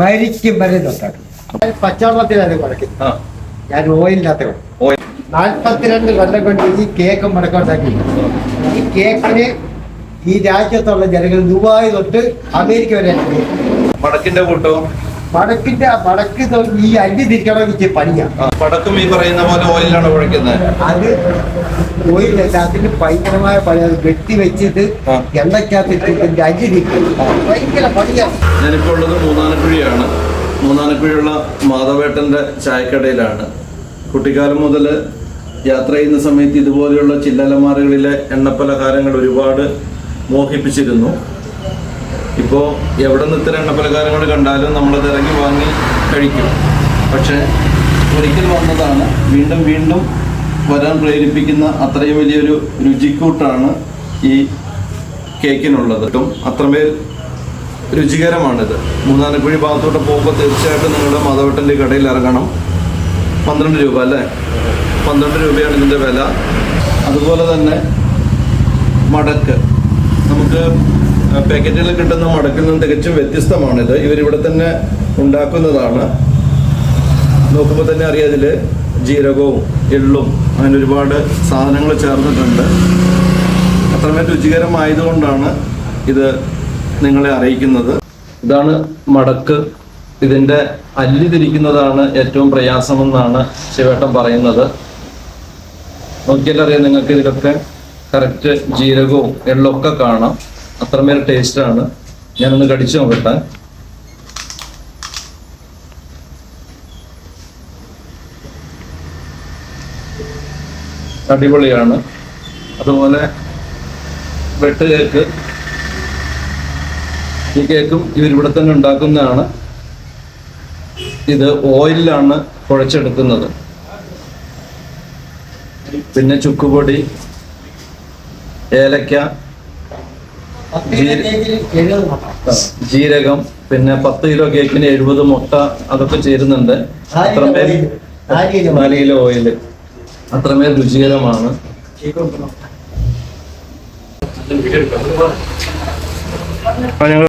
മരിക്കും വരെ തൊട്ടാക്കും പച്ചവെള്ളത്തിലാണ് കുഴക്കുന്നത്. ഞാൻ ഓയിലിനകത്ത് ഓയിൽ. നാൽപ്പത്തിരണ്ട് കൊല്ലം കൊണ്ട് ഈ കേക്ക് മുടക്കമുണ്ടാക്കി. ഈ കേക്കിന് ഈ രാജ്യത്തുള്ള ജനങ്ങൾ ദുബായ് തൊട്ട് അമേരിക്ക വരെ മടക്കിന്റെ കൂട്ടവും വടക്കിന്റെ ആ പടക്ക് ഈ അരി തിരിക്കണമെങ്കിൽ പണിയാണ് പടക്കും ഈ പറയുന്ന പോലെ ഓയിലാണ് കുഴക്കുന്നത് അത് ഓയിലല്ല അതിന് ഭയങ്കരമായ പണി. അത് വെട്ടി വെച്ചിട്ട്. എണ്ണയ്ക്കകത്തിട്ട് ഇതിന്റെ അരി തിരിക്കും. ഭയങ്കര പണിയാണ് ഞാനിപ്പോൾ ഉള്ളത് മൂന്നാനക്കുഴിയാണ്. മൂന്നാനക്കുഴിയുള്ള മാധവേട്ടന്റെ ചായക്കടയിലാണ്. കുട്ടിക്കാലം മുതൽ യാത്ര ചെയ്യുന്ന സമയത്ത് ഇതുപോലെയുള്ള ചില്ലലമാരകളിലെ എണ്ണപ്പലഹാരങ്ങൾ ഒരുപാട് മോഹിപ്പിച്ചിരുന്നു. ഇപ്പോൾ എവിടെ നിന്ന് ഇത്തരം പലകാരങ്ങൾ കണ്ടാലും നമ്മളത് ഇറങ്ങി വാങ്ങി കഴിക്കും. പക്ഷേ ഒരിക്കൽ വന്നതാണ് വീണ്ടും വീണ്ടും വരാൻ പ്രേരിപ്പിക്കുന്ന അത്രയും വലിയൊരു രുചിക്കൂട്ടാണ് ഈ കേക്കിനുള്ളത്. അത്രമേൽ രുചികരമാണിത്. മൂന്നാനക്കുഴി ഭാഗത്തോട്ട് പോകുമ്പോൾ തീർച്ചയായിട്ടും നിങ്ങളുടെ മാധവട്ടന്റെ കടയിൽ ഇറങ്ങണം. പന്ത്രണ്ട് രൂപ അല്ലേ? പന്ത്രണ്ട് രൂപയാണ് ഇതിന്റെ വില. അതുപോലെ തന്നെ മടക്ക്. നമുക്ക് പാക്കറ്റുകളിൽ കിട്ടുന്ന മടക്കിൽ നിന്ന് തികച്ചും വ്യത്യസ്തമാണിത്. ഇവരിവിടെ തന്നെ ഉണ്ടാക്കുന്നതാണ്. നോക്കുമ്പോൾ തന്നെ അറിയാം ഇതിൽ ജീരകവും എള്ളും അങ്ങനെ ഒരുപാട് സാധനങ്ങൾ ചേർന്നിട്ടുണ്ട്. അത്രമേൽ രുചികരമായതുകൊണ്ടാണ് ഇത് നിങ്ങളെ അറിയിക്കുന്നത്. ഇതാണ് മടക്ക്. ഇതിന്റെ അല്ലി തിരിക്കുന്നതാണ് ഏറ്റവും പ്രയാസമെന്നാണ് ശിവേട്ടൻ പറയുന്നത്. നോക്കിയാലറിയാം നിങ്ങൾക്ക് ഇതിലൊക്കെ കറക്റ്റ് ജീരകവും എള്ളൊക്കെ കാണാം. അത്രമേൽ ടേസ്റ്റാണ്. ഞാനൊന്ന് കടിച്ചു നോക്കട്ടെ. അടിപൊളിയാണ്. അതുപോലെ വെട്ട് കേക്ക്. ഈ കേക്കും ഇവരിവിടെ തന്നെ ഉണ്ടാക്കുന്നതാണ്. ഇത് ഓയിലാണ് കുഴച്ചെടുക്കുന്നത്. പിന്നെ ചുക്കുപൊടി ഏലക്ക. ജീരകം പിന്നെ പത്ത് കിലോ കേക്കിന് എഴുപത് മുട്ട അതൊക്കെ ചേരുന്നുണ്ട്. അത്രമേൽ നാല് കിലോ. ഓയിൽ. ഓയിൽ അത്രമേൽ രുചികരമാണ്. ഞങ്ങൾ